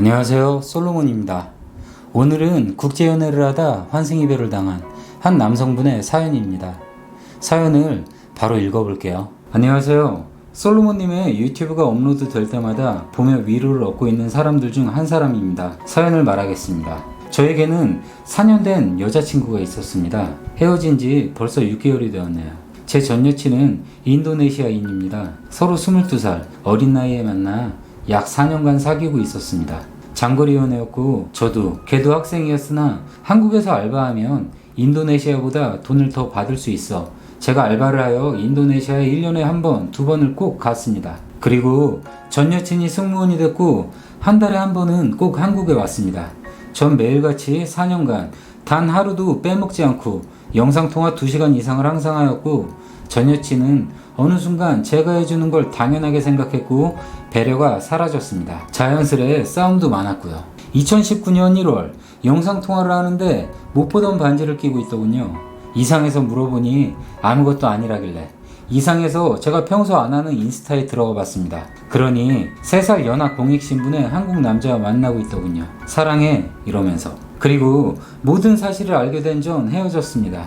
안녕하세요. 솔로몬입니다. 오늘은 국제연애를 하다 환생이별을 당한 한 남성분의 사연입니다. 사연을 바로 읽어볼게요. 안녕하세요. 솔로몬님의 유튜브가 업로드 될 때마다 보며 위로를 얻고 있는 사람들 중 한 사람입니다. 사연을 말하겠습니다. 저에게는 4년 된 여자친구가 있었습니다. 헤어진 지 벌써 6개월이 되었네요. 제 전 여친은 인도네시아인입니다. 서로 22살, 어린 나이에 만나 약 4년간 사귀고 있었습니다. 장거리 연애였고 저도 걔도 학생이었으나 한국에서 알바하면 인도네시아보다 돈을 더 받을 수 있어 제가 알바를 하여 인도네시아에 1년에 한 번, 두 번을 꼭 갔습니다. 그리고 전 여친이 승무원이 됐고 한 달에 한 번은 꼭 한국에 왔습니다. 전 매일같이 4년간 단 하루도 빼먹지 않고 영상통화 2시간 이상을 항상 하였고 전 여친은 어느 순간 제가 해주는 걸 당연하게 생각했고 배려가 사라졌습니다. 자연스레 싸움도 많았고요. 2019년 1월 영상 통화를 하는데 못 보던 반지를 끼고 있더군요. 이상해서 물어보니 아무것도 아니라길래 이상해서 제가 평소 안 하는 인스타에 들어가 봤습니다. 그러니 3살 연하 공익신분의 한국 남자와 만나고 있더군요. 사랑해 이러면서. 그리고 모든 사실을 알게 된 전 헤어졌습니다.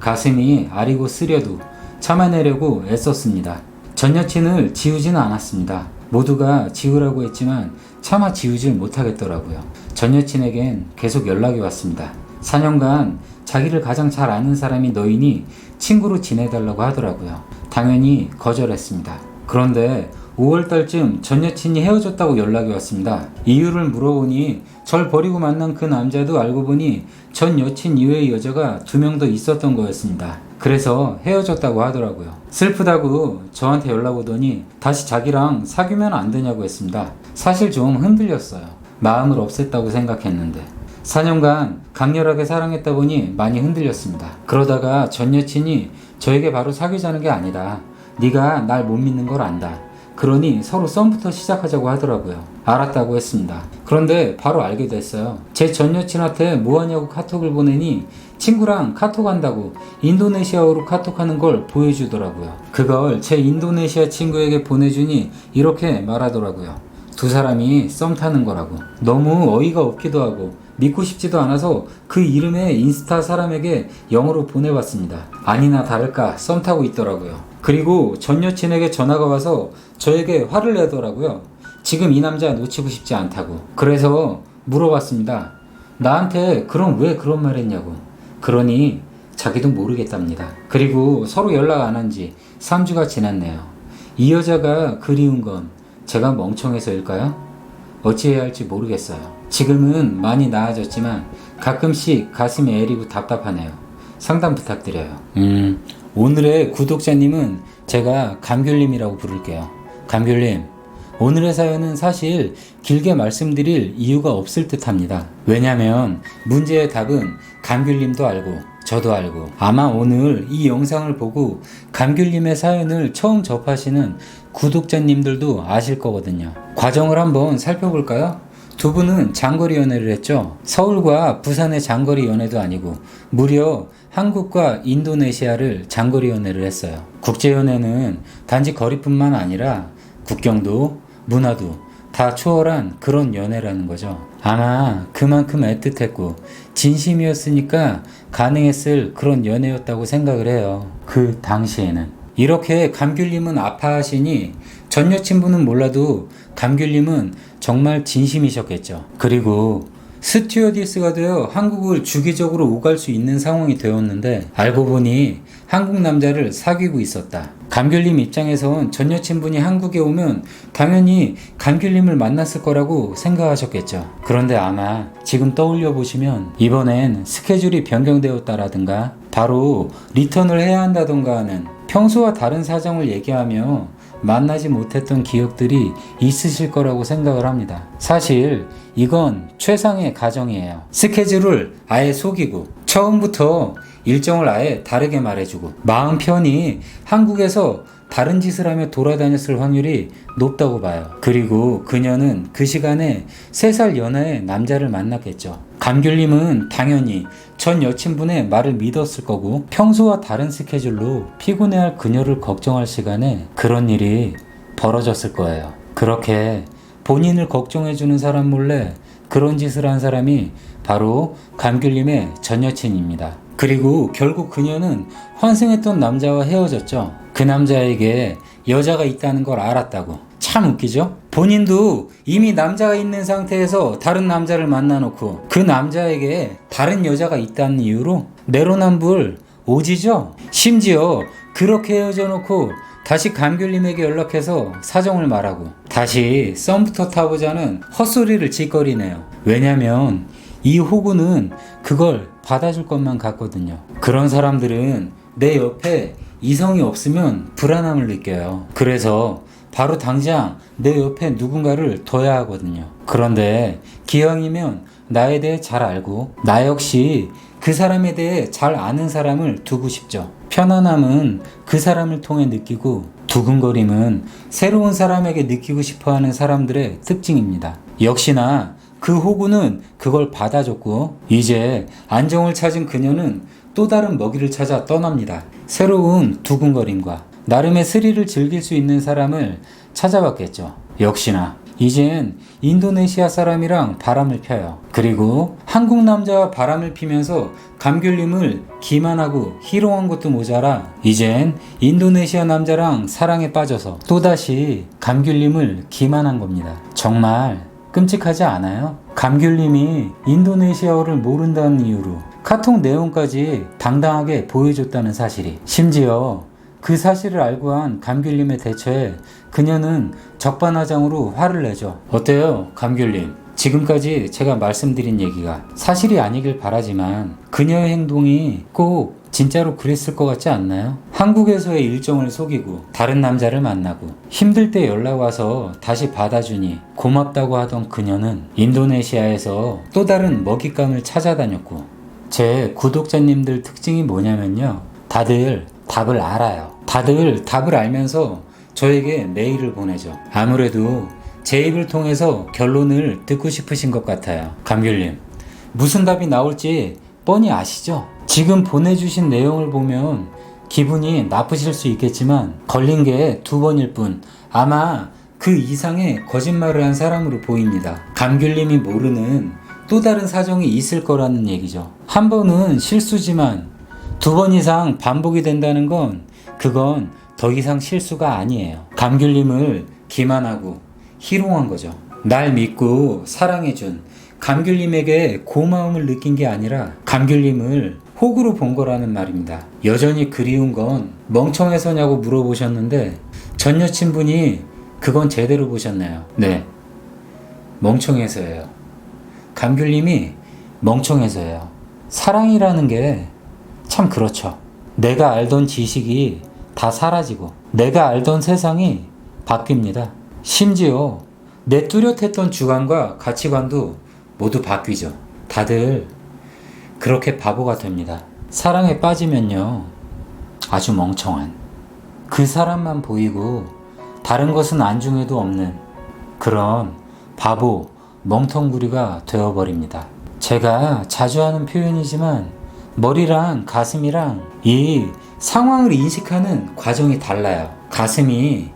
가슴이 아리고 쓰려도 참아내려고 애썼습니다. 전 여친을 지우지는 않았습니다. 모두가 지우라고 했지만 차마 지우질 못하겠더라고요. 전 여친에겐 계속 연락이 왔습니다. 4년간 자기를 가장 잘 아는 사람이 너이니 친구로 지내달라고 하더라고요. 당연히 거절했습니다. 그런데 5월달쯤 전 여친이 헤어졌다고 연락이 왔습니다. 이유를 물어보니 절 버리고 만난 그 남자도 알고 보니 전 여친 이외의 여자가 두 명 더 있었던 거였습니다. 그래서 헤어졌다고 하더라고요. 슬프다고 저한테 연락 오더니 다시 자기랑 사귀면 안 되냐고 했습니다. 사실 좀 흔들렸어요. 마음을 없앴다고 생각했는데. 4년간 강렬하게 사랑했다 보니 많이 흔들렸습니다. 그러다가 전 여친이 저에게 바로 사귀자는 게 아니다. 네가 날 못 믿는 걸 안다. 그러니 서로 썸부터 시작하자고 하더라고요. 알았다고 했습니다. 그런데 바로 알게 됐어요. 제 전 여친한테 뭐하냐고 카톡을 보내니 친구랑 카톡 한다고 인도네시아어로 카톡하는 걸 보여주더라고요. 그걸 제 인도네시아 친구에게 보내주니 이렇게 말하더라고요. 두 사람이 썸 타는 거라고. 너무 어이가 없기도 하고 믿고 싶지도 않아서 그 이름의 인스타 사람에게 영어로 보내봤습니다. 아니나 다를까 썸 타고 있더라고요. 그리고 전 여친에게 전화가 와서 저에게 화를 내더라고요. 지금 이 남자 놓치고 싶지 않다고. 그래서 물어봤습니다. 나한테 그럼 왜 그런 말 했냐고. 그러니 자기도 모르겠답니다. 그리고 서로 연락 안 한 지 3주가 지났네요. 이 여자가 그리운 건 제가 멍청해서일까요? 어찌해야 할지 모르겠어요. 지금은 많이 나아졌지만 가끔씩 가슴이 애리고 답답하네요. 상담 부탁드려요. 음, 오늘의 구독자님은 제가 감귤님이라고 부를게요. 감귤님, 오늘의 사연은 사실 길게 말씀드릴 이유가 없을 듯 합니다. 왜냐면 문제의 답은 감귤님도 알고 저도 알고 아마 오늘 이 영상을 보고 감귤님의 사연을 처음 접하시는 구독자님들도 아실 거거든요. 과정을 한번 살펴볼까요? 두 분은 장거리 연애를 했죠. 서울과 부산의 장거리 연애도 아니고 무려 한국과 인도네시아를 장거리 연애를 했어요. 국제 연애는 단지 거리뿐만 아니라 국경도 문화도 다 초월한 그런 연애라는 거죠. 아마 그만큼 애틋했고 진심이었으니까 가능했을 그런 연애였다고 생각을 해요. 그 당시에는. 이렇게 감귤님은 아파하시니 전 여친분은 몰라도 감귤님은 정말 진심이셨겠죠. 그리고 스튜어디스가 되어 한국을 주기적으로 오갈 수 있는 상황이 되었는데 알고 보니 한국 남자를 사귀고 있었다. 감귤님 입장에선 전 여친분이 한국에 오면 당연히 감귤님을 만났을 거라고 생각하셨겠죠. 그런데 아마 지금 떠올려 보시면 이번엔 스케줄이 변경되었다라든가 바로 리턴을 해야 한다던가 하는 평소와 다른 사정을 얘기하며 만나지 못했던 기억들이 있으실 거라고 생각을 합니다. 사실 이건 최상의 가정이에요. 스케줄을 아예 속이고 처음부터 일정을 아예 다르게 말해주고 마음 편히 한국에서 다른 짓을 하며 돌아다녔을 확률이 높다고 봐요. 그리고 그녀는 그 시간에 3살 연하의 남자를 만났겠죠. 감귤님은 당연히 전 여친분의 말을 믿었을 거고 평소와 다른 스케줄로 피곤해할 그녀를 걱정할 시간에 그런 일이 벌어졌을 거예요. 그렇게 본인을 걱정해주는 사람 몰래 그런 짓을 한 사람이 바로 감귤님의 전 여친입니다. 그리고 결국 그녀는 환승했던 남자와 헤어졌죠. 그 남자에게 여자가 있다는 걸 알았다고. 참 웃기죠? 본인도 이미 남자가 있는 상태에서 다른 남자를 만나놓고 그 남자에게 다른 여자가 있다는 이유로 내로남불 오지죠? 심지어 그렇게 헤어져 놓고 다시 감귤님에게 연락해서 사정을 말하고 다시 썸부터 타보자는 헛소리를 짓거리네요. 왜냐면 이 호구는 그걸 받아줄 것만 같거든요. 그런 사람들은 내 옆에 이성이 없으면 불안함을 느껴요. 그래서 바로 당장 내 옆에 누군가를 둬야 하거든요. 그런데 기왕이면 나에 대해 잘 알고 나 역시 그 사람에 대해 잘 아는 사람을 두고 싶죠. 편안함은 그 사람을 통해 느끼고 두근거림은 새로운 사람에게 느끼고 싶어 하는 사람들의 특징입니다. 역시나 그 호구는 그걸 받아줬고 이제 안정을 찾은 그녀는 또 다른 먹이를 찾아 떠납니다. 새로운 두근거림과 나름의 스릴을 즐길 수 있는 사람을 찾아봤겠죠. 역시나 이젠 인도네시아 사람이랑 바람을 펴요. 그리고 한국 남자와 바람을 피면서 감귤님을 기만하고 희롱한 것도 모자라 이젠 인도네시아 남자랑 사랑에 빠져서 또다시 감귤님을 기만한 겁니다. 정말 끔찍하지 않아요? 감귤님이 인도네시아어를 모른다는 이유로 카톡 내용까지 당당하게 보여줬다는 사실이 심지어 그 사실을 알고 한 감귤님의 대처에 그녀는 적반하장으로 화를 내죠. 어때요, 감귤님? 지금까지 제가 말씀드린 얘기가 사실이 아니길 바라지만 그녀의 행동이 꼭 진짜로 그랬을 것 같지 않나요? 한국에서의 일정을 속이고 다른 남자를 만나고 힘들 때 연락 와서 다시 받아주니 고맙다고 하던 그녀는 인도네시아에서 또 다른 먹잇감을 찾아다녔고 제 구독자님들 특징이 뭐냐면요. 다들 답을 알아요. 다들 답을 알면서 저에게 메일을 보내죠. 아무래도 제 입을 통해서 결론을 듣고 싶으신 것 같아요. 감귤님, 무슨 답이 나올지 뻔히 아시죠? 지금 보내주신 내용을 보면 기분이 나쁘실 수 있겠지만 걸린 게 두 번일 뿐 아마 그 이상의 거짓말을 한 사람으로 보입니다. 감귤님이 모르는 또 다른 사정이 있을 거라는 얘기죠. 한 번은 실수지만 두 번 이상 반복이 된다는 건 그건 더 이상 실수가 아니에요. 감귤님을 기만하고 희롱한 거죠. 날 믿고 사랑해준 감귤님에게 고마움을 느낀 게 아니라 감귤님을 호구로 본 거라는 말입니다. 여전히 그리운 건 멍청해서냐고 물어보셨는데 전 여친분이 그건 제대로 보셨나요? 네. 멍청해서예요. 감귤님이 멍청해서예요. 사랑이라는 게 참 그렇죠. 내가 알던 지식이 다 사라지고 내가 알던 세상이 바뀝니다. 심지어 내 뚜렷했던 주관과 가치관도 모두 바뀌죠. 다들 그렇게 바보가 됩니다. 사랑에 빠지면요. 아주 멍청한 그 사람만 보이고 다른 것은 안중에도 없는 그런 바보 멍텅구리가 되어버립니다. 제가 자주 하는 표현이지만 머리랑 가슴이랑 이 상황을 인식하는 과정이 달라요. 가슴이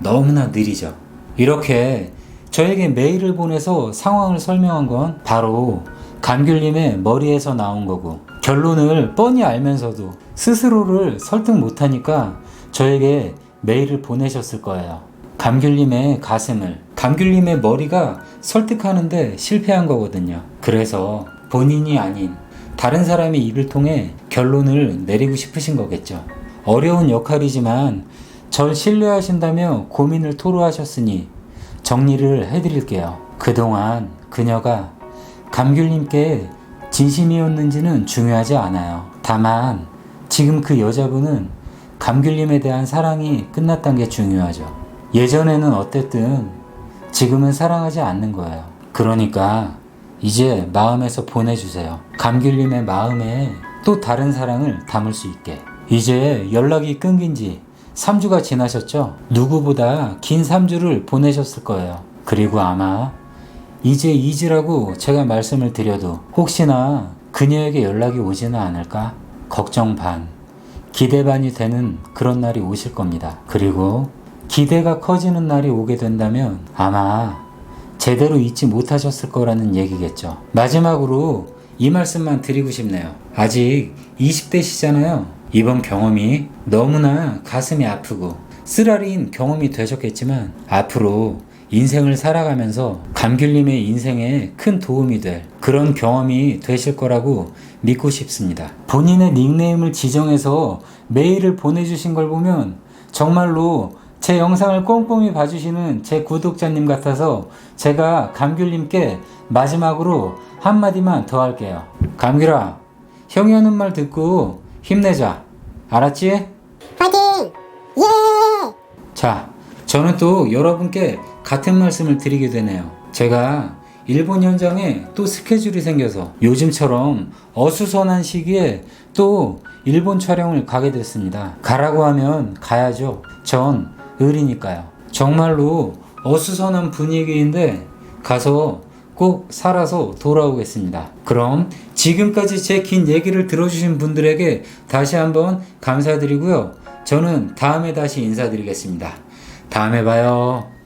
너무나 느리죠. 이렇게 저에게 메일을 보내서 상황을 설명한 건 바로 감귤님의 머리에서 나온 거고 결론을 뻔히 알면서도 스스로를 설득 못하니까 저에게 메일을 보내셨을 거예요. 감귤님의 가슴을, 감귤님의 머리가 설득하는데 실패한 거거든요. 그래서 본인이 아닌 다른 사람의 입을 통해 결론을 내리고 싶으신 거겠죠. 어려운 역할이지만 절 신뢰하신다며 고민을 토로하셨으니 정리를 해드릴게요. 그동안 그녀가 감귤님께 진심이었는지는 중요하지 않아요. 다만 지금 그 여자분은 감귤님에 대한 사랑이 끝났다는 게 중요하죠. 예전에는 어땠든 지금은 사랑하지 않는 거예요. 그러니까 이제 마음에서 보내주세요. 감귤님의 마음에 또 다른 사랑을 담을 수 있게. 이제 연락이 끊긴 지 3주가 지나셨죠? 누구보다 긴 3주를 보내셨을 거예요. 그리고 아마 이제 잊으라고 제가 말씀을 드려도 혹시나 그녀에게 연락이 오지는 않을까? 걱정 반, 기대 반이 되는 그런 날이 오실 겁니다. 그리고 기대가 커지는 날이 오게 된다면 아마 제대로 잊지 못하셨을 거라는 얘기겠죠. 마지막으로 이 말씀만 드리고 싶네요. 아직 20대시잖아요. 이번 경험이 너무나 가슴이 아프고 쓰라린 경험이 되셨겠지만 앞으로 인생을 살아가면서 감귤님의 인생에 큰 도움이 될 그런 경험이 되실 거라고 믿고 싶습니다. 본인의 닉네임을 지정해서 메일을 보내주신 걸 보면 정말로 제 영상을 꼼꼼히 봐주시는 제 구독자님 같아서 제가 감귤님께 마지막으로 한마디만 더 할게요. 감귤아, 형이 하는 말 듣고 힘내자. 알았지? 파이팅! 예! 자, 저는 또 여러분께 같은 말씀을 드리게 되네요. 제가 일본 현장에 또 스케줄이 생겨서 요즘처럼 어수선한 시기에 또 일본 촬영을 가게 됐습니다. 가라고 하면 가야죠. 전 을이니까요. 정말로 어수선한 분위기인데 가서 꼭 살아서 돌아오겠습니다. 그럼 지금까지 제 긴 얘기를 들어주신 분들에게 다시 한번 감사드리고요. 저는 다음에 다시 인사드리겠습니다. 다음에 봐요.